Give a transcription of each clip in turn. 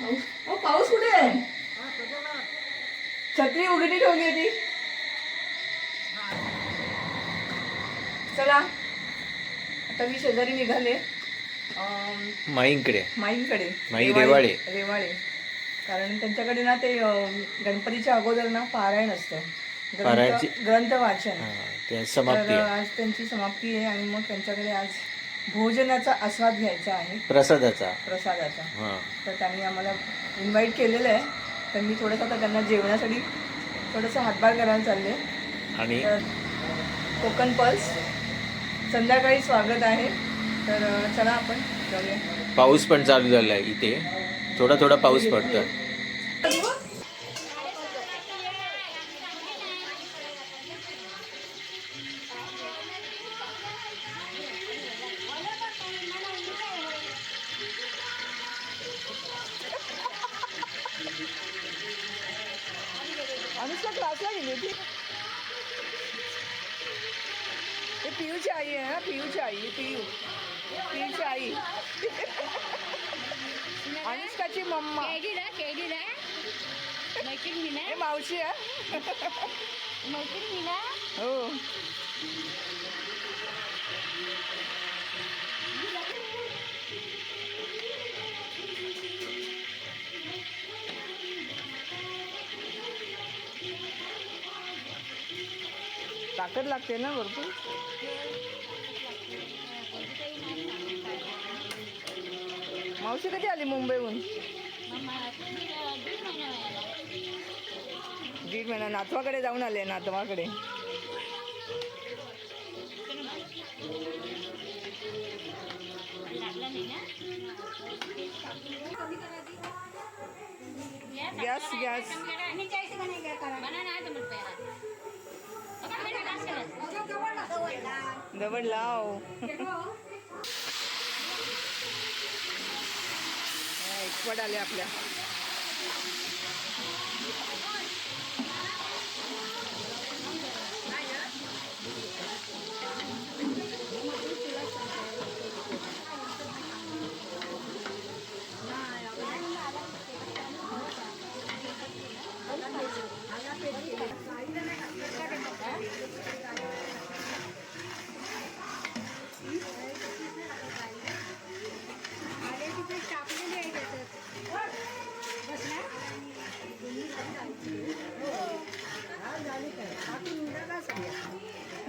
पाऊस कुठे आहे? छत्री उघडी ठेवली ती चला. आता मी शेजारी निघाले. माईंकडे. माईंकडे. माई रेवाळे रेवाळे. कारण त्यांच्याकडे ना ते गणपतीच्या अगोदर ना पारायण असतं. ग्रंथ वाचन समाप्ती आज त्यांची समाप्ती आहे आणि मग त्यांच्याकडे आज भोजनाचा आस्वाद घ्यायचा आहे. प्रसादाचा. प्रसादाचा. हा. तर त्यांनी आम्हाला इन्व्हाइट केलेलं आहे. तर मी थोडंसं आता त्यांना जेवणासाठी थोडंसं हातभार करायला चालले. आणि? तर कोकण पल्स. संध्याकाळी स्वागत आहे. तर चला आपण जाऊया. पाऊस पण चालू झालाय इथे. थोडा थोडा पाऊस पडतोय. ताकद लागते ना भरपूर. मावशी कधी आली मुंबईहून? दीड महिना नातवाकडे जाऊन आले नातवाकडे. Gas gas. दवड लाव. आले आपल्या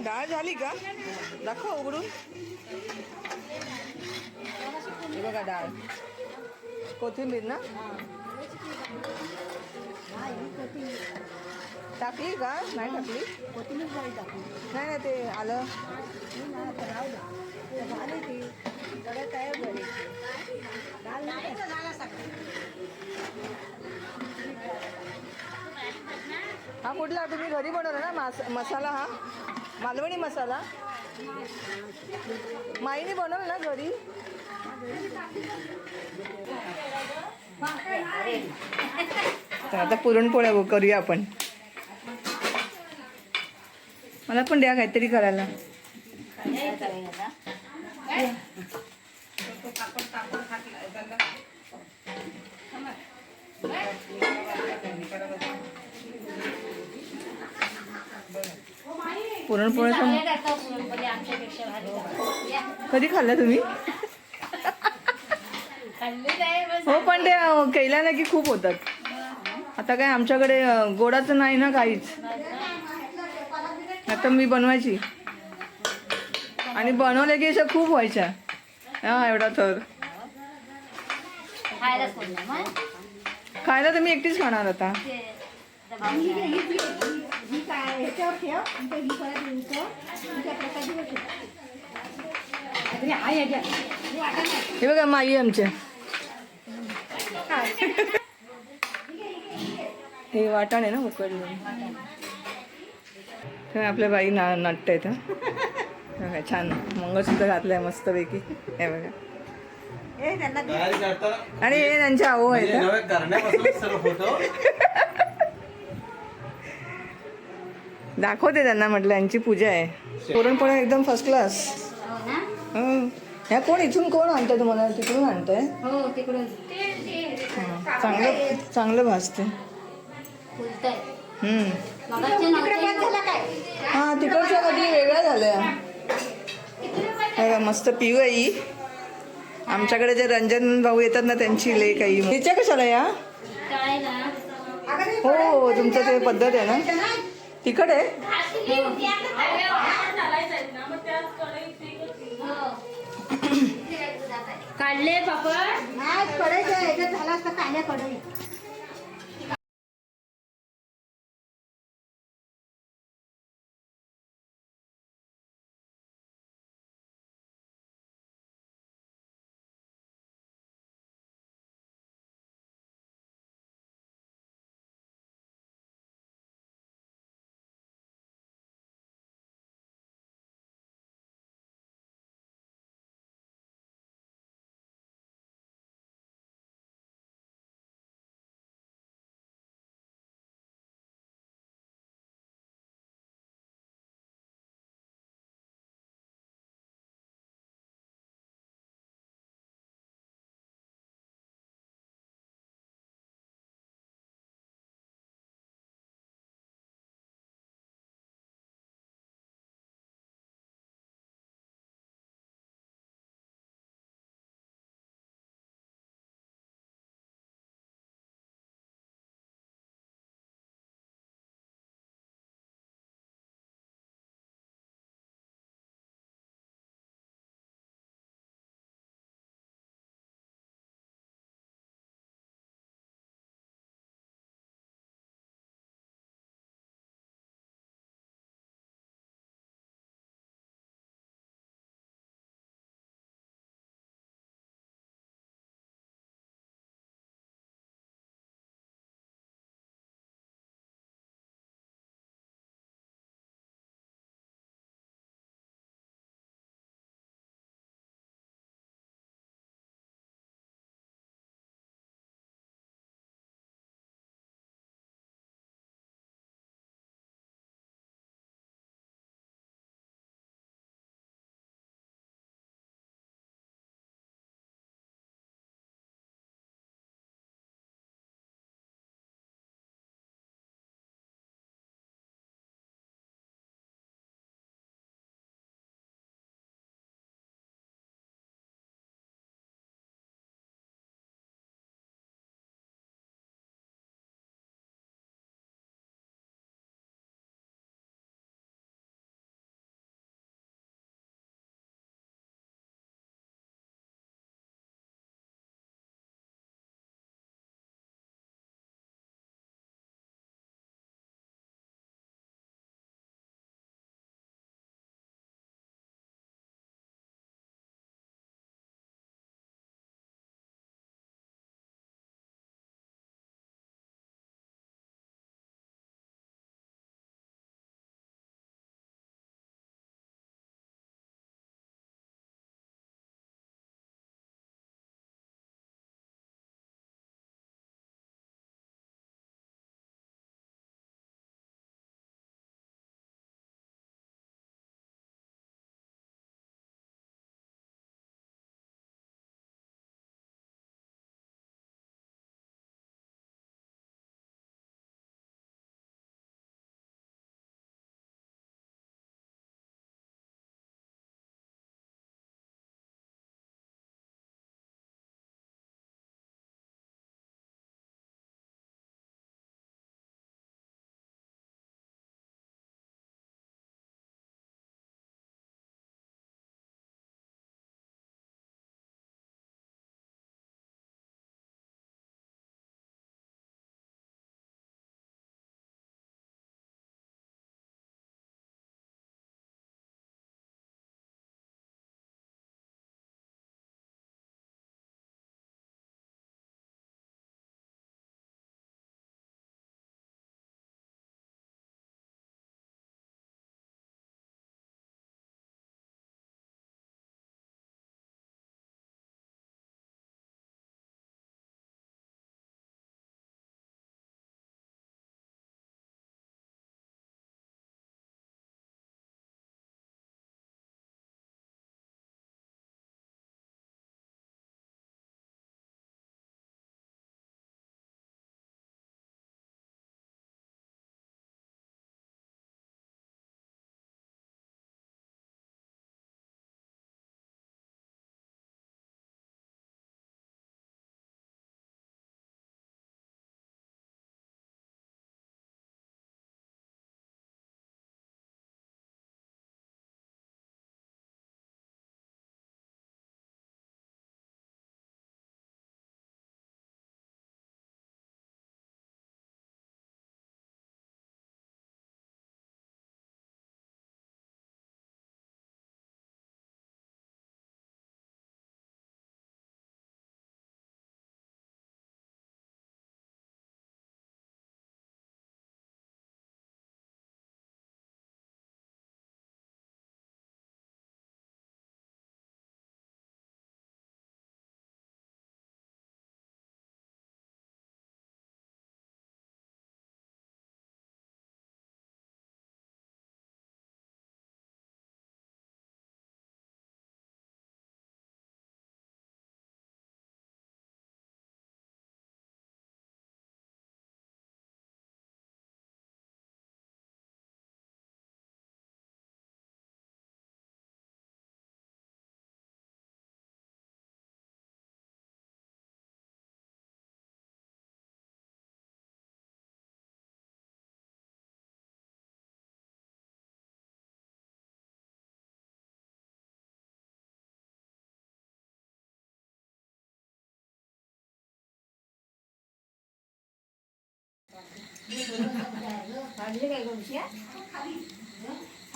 डाळ झाली का? दाखव उघडून. हे बघा डाळ. कोथिंबीर ना? टाकली का? नाही टाकली? नाही नाही ते आलं. हा कुठला? तुम्ही घरी बनवला ना मास मसाला हा? मालवणी मसाला. माईने बनवलं ना घरी? तर आता पुरणपोळ्या करूया आपण. मला पण द्या काहीतरी करायला. पुरणपोळ्याचं भारी कधी खाल्लं तुम्ही? हो पण ते अं, केल्यानं की खूप होतात. आता काय आमच्याकडे गोडाचं नाही ना काहीच. आता मी बनवायची. आणि बनवल्या की अशा खूप व्हायच्या. हा एवढा थर. हे बघा माई आमच्या. हे वाटाण आहे ना उकडलं तर आपल्या बाई ना नाट्य आहेत हं. बघा छान. मंगळसूत्र घातलंय मस्तपैकी. हे बघा. आणि हे त्यांच्या आहो आहेत हं. दाखवते त्यांना म्हटलं यांची पूजा आहे. पुरणपोळ्या एकदम फर्स्ट क्लास हो ना? ह्या कोण इथून कोण आणतंय तुम्हाला? तिकडून आणतंय? हो तिकडून. हां चांगलं चांगलं नव्हत्या हा तिकडच्या कधी वेगळ्या झाल्या. मस्त पिऊ आहे ही. आमच्याकडे जे रंजन भाऊ येतात ना त्यांची लेक आहे ही. तिच्या कशाला या? काय ना हो तुमचं ते पद्धत आहे ना? आहे काढले पापड? आज पडायचं याच्यात झाला असता कांद्या पडायचं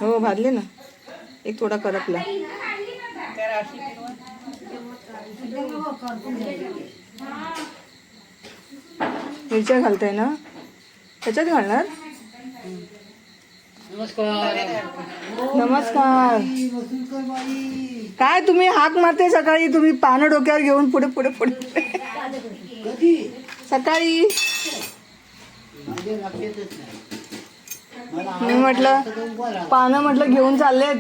हो भाजले ना. एक थोडा करपला मिरच्या घालताय ना? त्याच्यात घालणार? नमस्कार. काय तुम्ही हाक मारते सकाळी? तुम्ही पानं डोक्यावर घेऊन पुढे पुढे पुढे. सकाळी मी म्हटलं पानं म्हटलं घेऊन चाललेत.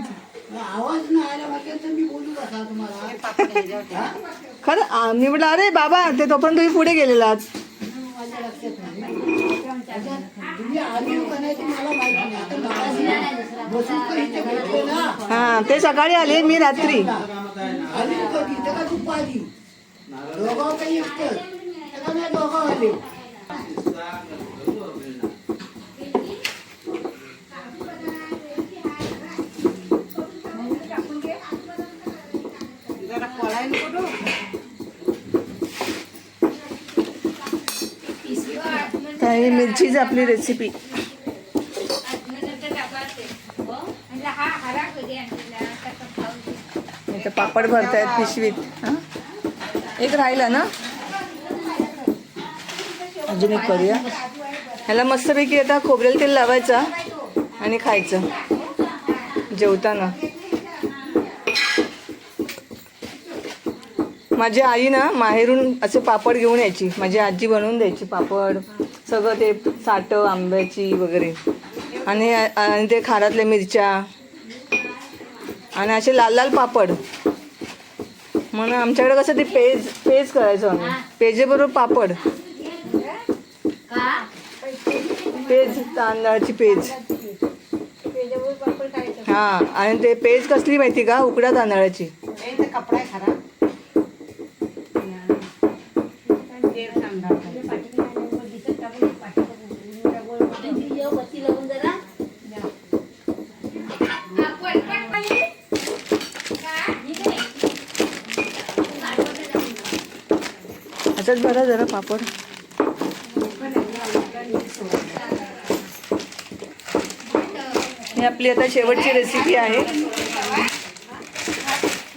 आवाज नाही आला वाटेल तर मी बोलू कसा तुम्हाला. खरं मी म्हटलं अरे बाबा ते तोपर्यंत तुम्ही पुढे गेलेलात ना. हा ते सकाळी आले मी रात्री. ही मिरचीच आपली रेसिपी इथं पापड भरतायत पिशवीत. हां? एक राहिला ना? अजून एक करूया. ह्याला मस्तपैकी आता खोबरेल तेल लावायचं आणि खायचं. जेवताना. माझी आई ना माहेरून असे पापड घेऊन यायची. माझी आजी बनवून द्यायची पापड सगळं ते साठं आंब्याची वगैरे. आणि आणि ते खारातल्या मिरच्या. आणि असे लाल लाल पापड. म्हणून आमच्याकडे कसं ते पेज पेज करायचो आम्ही. पेजेबरोबर पापड. पेज तांदळाची पेज. हा आणि ते पेज कसली माहिती का? उकड्या तांदळाची. ह्याच्यात बरं जरा पापड. ही आपली आता शेवटची रेसिपी आहे.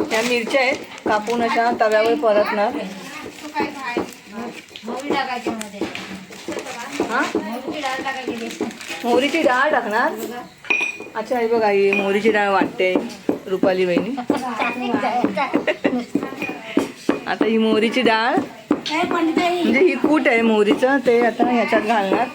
ह्या मिरच्या आहेत. कापून अशा तव्यावर परतणार. हा? मोहरीची डाळ टाकायची मोहरीची डाळ टाकणार. अच्छा हे बघा ही मोहरीची डाळ वाटते रुपाली बहिणी. आता ही मोहरीची डाळ म्हणजे ही कूट आहे मोहरीचं ते आता ह्याच्यात घालणार.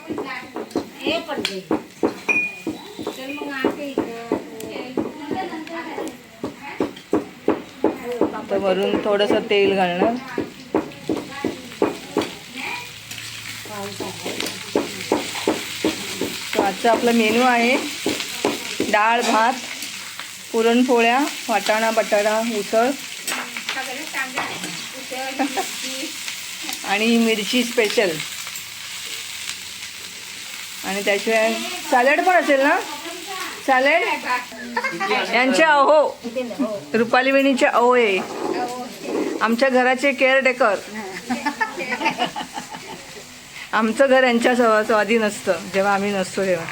तर वरून थोडंसं तेल घालणार. तर आजचा आपला मेनू आहे डाळ भात पुरणपोळ्या वाटाणा बटाटा उसळ. आणि मिरची स्पेशल आणि त्याशिवाय सॅलड पण असेल ना? सॅलड यांचे अहो. रुपाली बहिणीचे अहो आहे आमच्या घराचे केअरटेकर आमचं घर यांच्या सवा नसतं. जेव्हा आम्ही नसतो तेव्हा.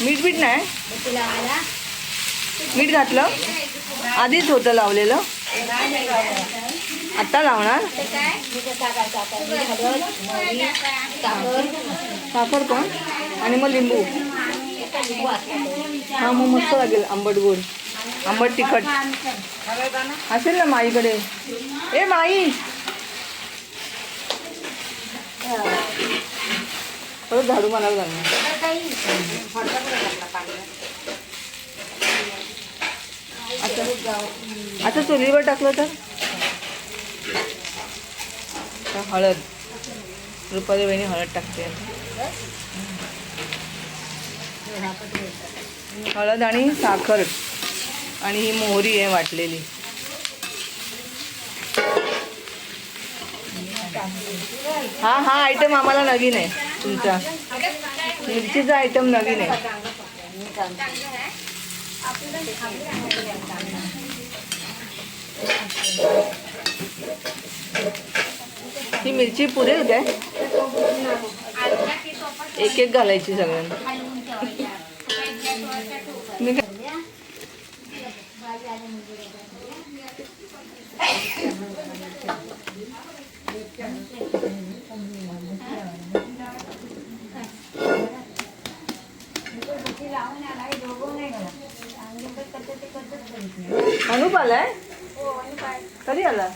मीठ बीठ नाही? मीठ घातलं? आधीच होतं लावलेलं. आता लावणार? साखर साखर पण आणि मग लिंबू. हां हा मग मस्त लागेल आंबट गोड. आंबट तिखट. असेल ना माईकडे? ए माई! परत झाडू मारायला लागणार आता आता चुलीवर टाकलं तर? हळद. रुपाली बहिणी हळद टाकते. हळद आणि साखर आणि ही मोहरी आहे वाटलेली. हा हा आयटम आम्हाला नवीन आहे तुमचा. मिरचीचा आयटम नवीन आहे. ही मिरची पुरेल काय एक एक घालायची सगळ्यांना. अनुप आलाय? कधी आला?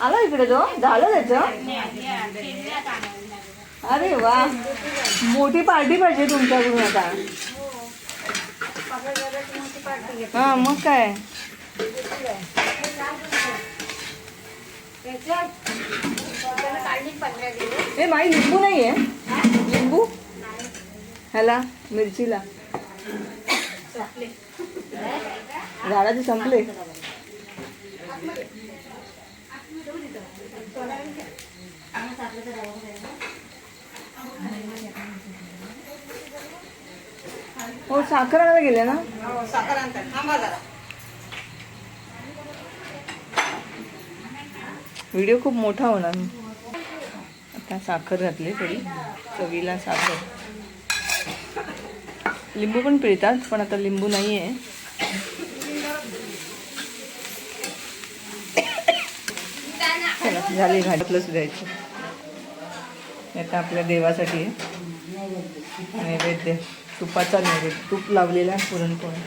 आला इकडे तो? झालं त्याचं? अरे वा. मोठी पार्टी पाहिजे तुमच्याकडून आता. हा मग काय? ए माई लिंबू नाही आहे लिंबू? ह्याला मिरचीला. झाडाचे संपले. हो साखर आणायला गेले ना? व्हिडिओ खूप मोठा होणार. आता साखर घातली थोडी. चवीला साखर. लिंबू पण पिळतात पण आता लिंबू नाही आहे चला झाली घाटलंच द्यायचं आता आपल्या देवासाठी आहे. नैवेद्य तुपाचा नैवेद्य तूप लावलेला आहे पुरणपोळी.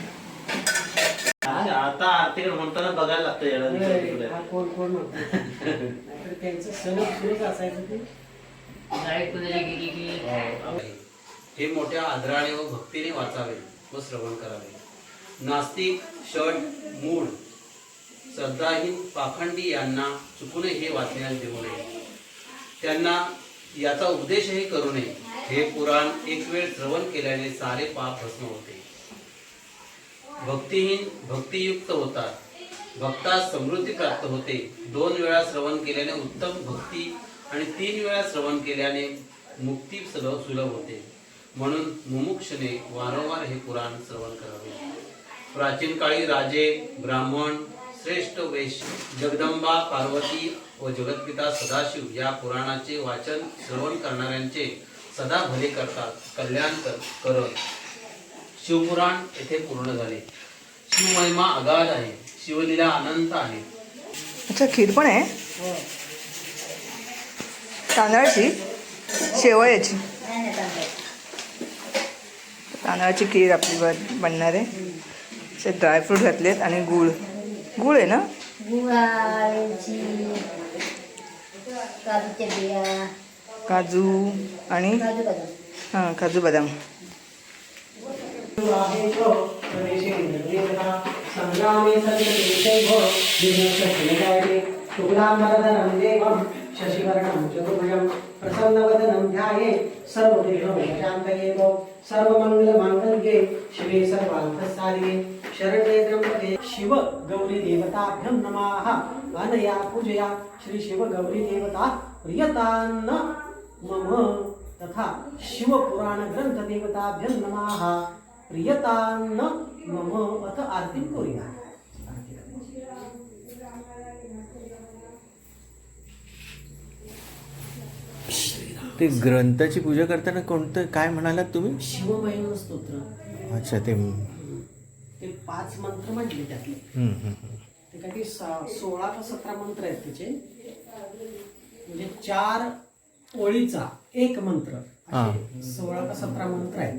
आता आरतीकडे म्हणताना बघायला लागतं. हा कोण कोण त्यांचं सण सुरूच असायचं ते. हे. मोठ्या आदराने व भक्तीने वाचावे व श्रवण करावे. नास्तिक षट मूळ. श्रद्धाहीन पाखंडी यांना चुकून हे वाचण्यास देऊ नये. त्यांना याचा उपदेशही करू नये. हे पुराण एक वेळ श्रवण केल्याने सारे पाप भस्म होते. भक्तिहीन भक्तियुक्त होतात. भक्तास समृद्धी प्राप्त होते. दोन वेळा श्रवण केल्याने उत्तम भक्ती आणि तीन वेळा श्रवण केल्याने मुक्ती सुलभ सुलभ होते. म्हणून मुमुक्षने वारंवार हे पुराण श्रवण करावे. प्राचीन काळी राजे ब्राह्मण श्रेष्ठ वेश. जगदंबा पार्वती व जगतपिता सदाशिव या पुराणाचे वाचन श्रवण करणाऱ्यांचे सदा भले करतात कल्याण कर करत शिवपुराण येथे पूर्ण झाले. शिवमहिमा अगाध आहे. शिवलीला अनंत आहे. अच्छा खीर पण आहे? तांदळाची? शेवयाची. तांदळाची खीर आपली बनणार आहे. असे ड्रायफ्रूट घातलेत आणि गूळ. गूळ आहे ना? काजू आणि? हां काजू बदाम. शशिवर्णं चतुर्भुजं प्रसन्नवदनं ध्याये सर्वविघ्नोपशान्तये सर्वमङ्गलमाङ्गल्ये शिवे शरणे शिव गौरी देवताभ्यं नमः अनया पूजया श्री शिव गौरी देवता प्रियतान्न मम तथा शिवपुराण ग्रंथ देवताभ्यं नमः प्रियतान्न मम अथ आरती करूया. ते ग्रंथाची पूजा करताना कोणतं काय म्हणालात तुम्ही शिवमहिम स्तोत्र अच्छा ते ते पाच मंत्र म्हटले त्यातले. ते काही सोळा का सतरा मंत्र आहेत त्याचे. म्हणजे चार ओळीचा एक मंत्र. सोळा का सतरा मंत्र आहेत.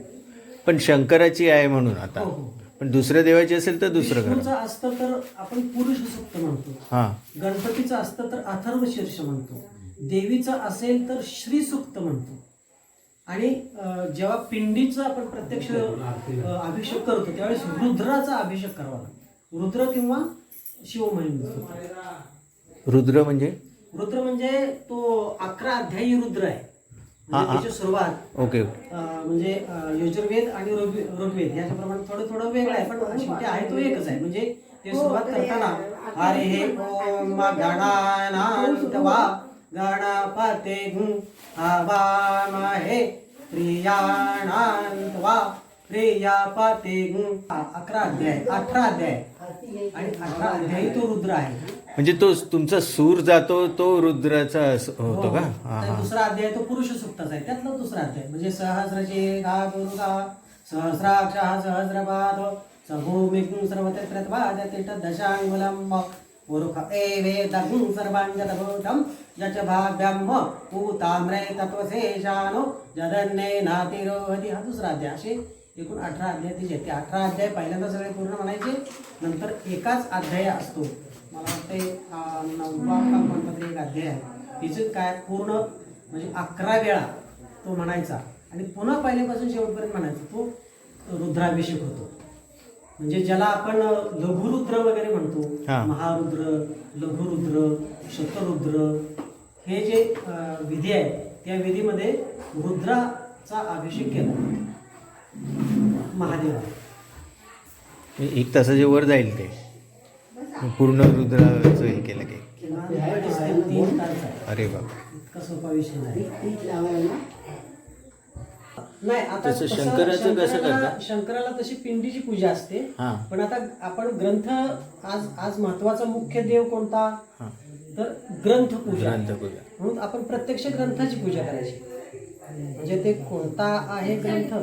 पण शंकराची आहे म्हणून आता. हो, हो. पण दुसऱ्या देवाची असेल तर दुसरं विष्णूचं असतं तर आपण पुरुष सुक्त म्हणतो. हा. गणपतीचं असतं तर अथर्व शीर्ष म्हणतो. देवीचं असेल तर श्री सुक्त म्हणतो. आणि जेव्हा पिंडीचा आपण प्रत्यक्ष अभिषेक करतो त्यावेळेस रुद्राचा अभिषेक करावा लागतो. रुद्र किंवा शिवमहिम रुद्र म्हणजे? रुद्र म्हणजे तो अकरा अध्यायी रुद्र आहे. हा, म्हणजे हा. त्याची सुरुवात ओके म्हणजे यजुर्वेद आणि ऋग्वे- ऋग्वेद याच्याप्रमाणे थोडं थोडं वेगळं आहे पण शेवटी आहे तो एकच आहे. म्हणजे ते सुरुवात करताना अरे हे ओम गणानांतवा गणपते आवामहे प्रियाणांतवा प्रियापते अकरा अध्याय अठरा अध्याय. आणि अठरा अध्यायी तो रुद्र आहे. म्हणजे तो तुमचा सूर जातो तो रुद्राचा अस- होतो हो, का? हो. हा तर हा. दुसरा अध्याय तो पुरुष सुक्ताचा आहे. त्यातला दुसरा अध्याय म्हणजे सहस्रचे गा दुर्गा सहस्राक्ष सहस्रपाद सभूमिं सर्वत्र तिष्ठ दशांगुलम पुरुष ए यच भाव्यं पूताम्रे तत्वशेषानो जदन्ने नातिरोहति हा दुसरा अध्याय. असे एकूण अठरा अध्याय तिचे ते अठरा अध्याय पहिल्यांदा सगळे पूर्ण म्हणायचे नंतर एकाच अध्याय असतो. मला वाटते अं, नववा एक अध्याय आहे. तिचं काय पूर्ण म्हणजे अकरा वेळा तो म्हणायचा. आणि पुन्हा पहिल्यापासून शेवटपर्यंत म्हणायचा तो रुद्राभिषेक होतो. म्हणजे ज्याला आपण लघुरुद्र वगैरे म्हणतो. महारुद्र लघुरुद्र शतरुद्र हे जे विधी आहे त्या विधीमध्ये रुद्राचा अभिषेक केला. महादेवा. एक तासाच्या वर जाईल ते. पूर्ण रुद्राचं हे केलं की. अरे बाबा इतका सोपा विषय नाही. नाही आता तसं शंकराचं कसं शंकराला- करतात? शंकराला तशी पिंडीची पूजा असते हा. पण आता आपण ग्रंथ आज आज महत्त्वाचा मुख्य देव कोणता हा. तर ग्रंथ पूजा. म्हणून आपण प्रत्यक्ष ग्रंथाची पूजा करायची म्हणजे ते कोणता आहे ग्रंथ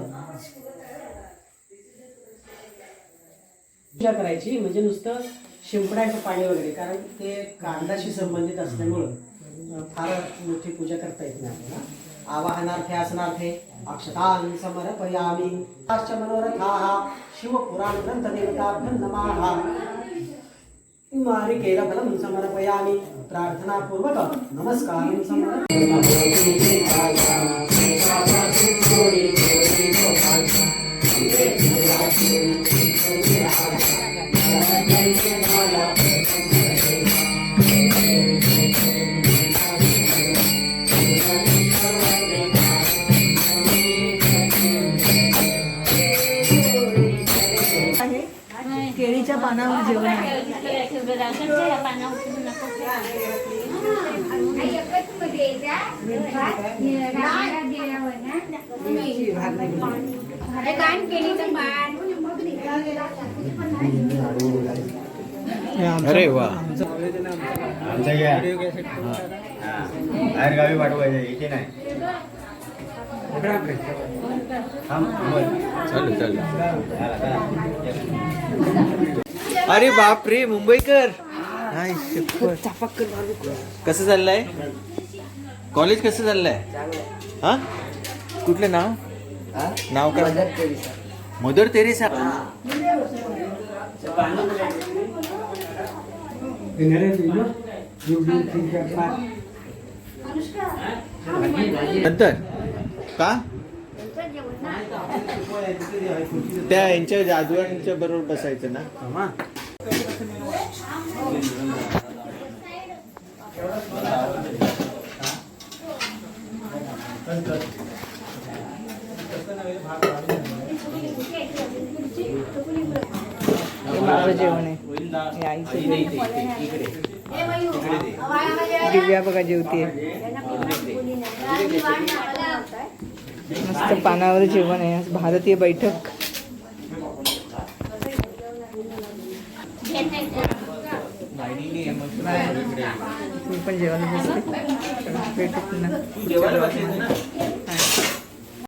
पूजा करायची म्हणजे नुसतं शिंपडायचं पाणी वगैरे कारण ते कांदाशी संबंधित असल्यामुळं अं, फार मोठी पूजा करता येत नाही आपल्याला आवाहनार्थे आसनार्थे अक्षतां समर्पयामि। अश्च मनोरथाः शिवपुराण ग्रंथ देवताभ्यं नमः मारिकेलफलं समर्पयामि। प्रार्थनापूर्वक नमस्कारं आहे पानावर जेवण आहे अरे वा बाहेर गावी पाठवायचं इथे नाही चालू चालू अरे बाप रे मुंबईकर शपथ. कसं चाललंय? कॉलेज कसं चाललंय? हा? कुठलं नाव? नाव काय? मदर तेरेसा नंतर? का? त्या यांच्या जादूयांच्या बरोबर बसायचं ना? माझं जेवण. आहे हे आईचं. दिव्या बघा जेवतीये. मस्त पानावर जेवण आहे. आज भारतीय बैठक. मी पण जेवण बसते भेटू पुन्हा.